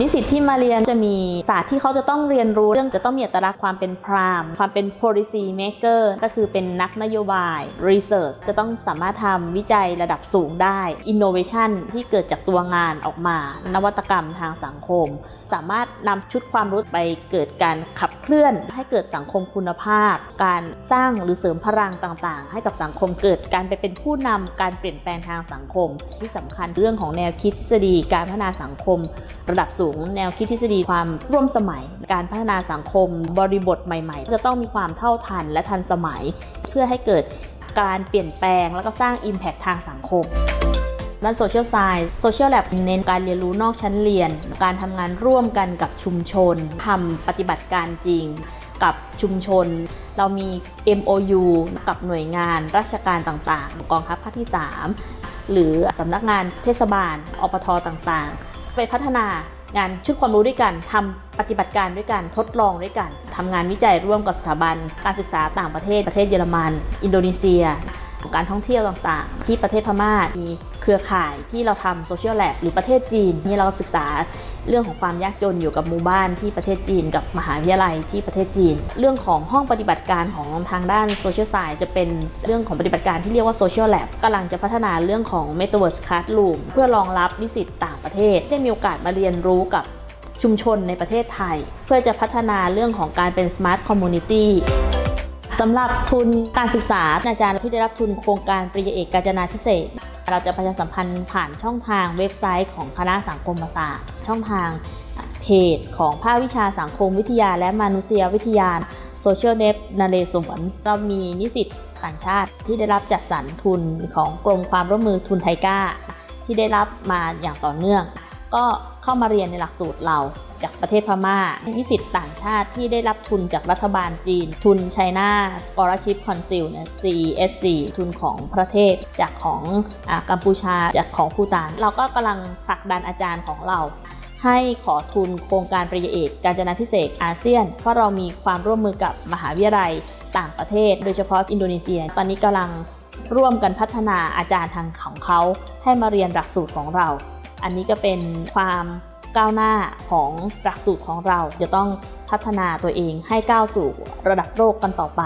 นิสิตที่มาเรียนจะมีศาสตร์ที่เขาจะต้องเรียนรู้เรื่องจะต้องมีอัตลักษณ์ความเป็นพรามความเป็น policy maker ก็คือเป็นนักนโยบาย research จะต้องสามารถทำวิจัยระดับสูงได้ innovation ที่เกิดจากตัวงานออกมา นวัตกรรมทางสังคม สามารถนำชุดความรู้ไปเกิดการขับเคลื่อน ให้เกิดสังคมคุณภาพ การสร้างหรือเสริมพลังต่างๆ ให้กับสังคมเกิดการไปเป็นผู้นำการเปลี่ยนแปลงทางสังคม ที่สำคัญเรื่องของแนวคิดทฤษฎีการพัฒนาสังคม ระดับสูงแนวคิดทฤษฎีความร่วมสมัย การพัฒนาสังคมบริบทใหม่ ๆ จะต้องมีความเท่าทันและทันสมัย เพื่อให้เกิดการเปลี่ยนแปลง แล้วก็สร้าง Impact ทางสังคมด้านโซเชียลไซน์โซเชียลแลบเน้นการเรียนรู้นอกชั้นเรียน การทำงานร่วมกันกับชุมชนทำปฏิบัติการจริงกับชุมชน เรามี MOU กับหน่วยงานราชการต่างๆ กองทัพภาคที่ 3 หรือสำนักงานเทศบาลอปทต่างๆ ไปพัฒนา งานชุดความรู้ด้วยกันทำปฏิบัติการด้วยกันทดลองด้วยกันทำงานวิจัยร่วมกับสถาบัน การศึกษาต่างประเทศประเทศเยอรมัน อินโดนีเซีย การท่องเที่ยวต่างๆ ที่ประเทศพม่ามีเครือข่ายที่เราทำโซเชียลแลบหรือประเทศจีนนี่เราศึกษาเรื่องของความยากจนอยู่กับหมู่บ้านที่ประเทศจีน กับมหาวิทยาลัยที่ประเทศจีน เรื่องของห้องปฏิบัติการของทางด้านโซเชียลไซน์จะเป็นเรื่องของปฏิบัติการที่เรียกว่าโซเชียลแลบกำลังจะพัฒนาเรื่องของ Metaverse Classroom เพื่อรองรับนิสิตต่างประเทศ ได้มีโอกาสมาเรียนรู้กับชุมชนในประเทศไทย เพื่อจะพัฒนาเรื่องของการเป็น Smart Community สำหรับทุนการศึกษาอาจารย์ที่ได้รับทุนโครงการปริญญาเอกการจนาพิเศษ เราจะประชาสัมพันธ์ผ่านช่องทางเว็บไซต์ของคณะสังคมศาสตร์ ช่องทางเพจของภาควิชาสังคมวิทยา และมนุษยวิทยา Social Net นเรศวรเรามีนิสิตต่างชาติที่ได้รับจัดสรรทุนของกรมความร่วมมือทุนไทก้า ที่ได้รับมาอย่างต่อเนื่อง ก็เข้ามาเรียนในหลักสูตรเรา จากประเทศพม่า นิสิตต่างชาติที่ได้รับทุนจากรัฐบาลจีน ทุน China Scholarship Council เนี่ย CSC ทุนของประเทศจากของอกัมพูชาจากของภูตาน เราก็กำลังผลักดันอาจารย์ของเราให้ขอทุนโครงการปริญญาเอกการจนาพิเศษอาเซียน เพราะเรามีความร่วมมือกับมหาวิทยาลัยต่างประเทศ โดยเฉพาะอินโดนีเซีย ตอนนี้กำลังร่วมกันพัฒนาอาจารย์ทางของเขา ให้มาเรียนหลักสูตรของเรา อันนี้ก็เป็นความ ก้าวหน้าของหลักสูตรของเราจะต้องพัฒนาตัวเองให้ก้าวสู่ระดับโลกกันต่อไป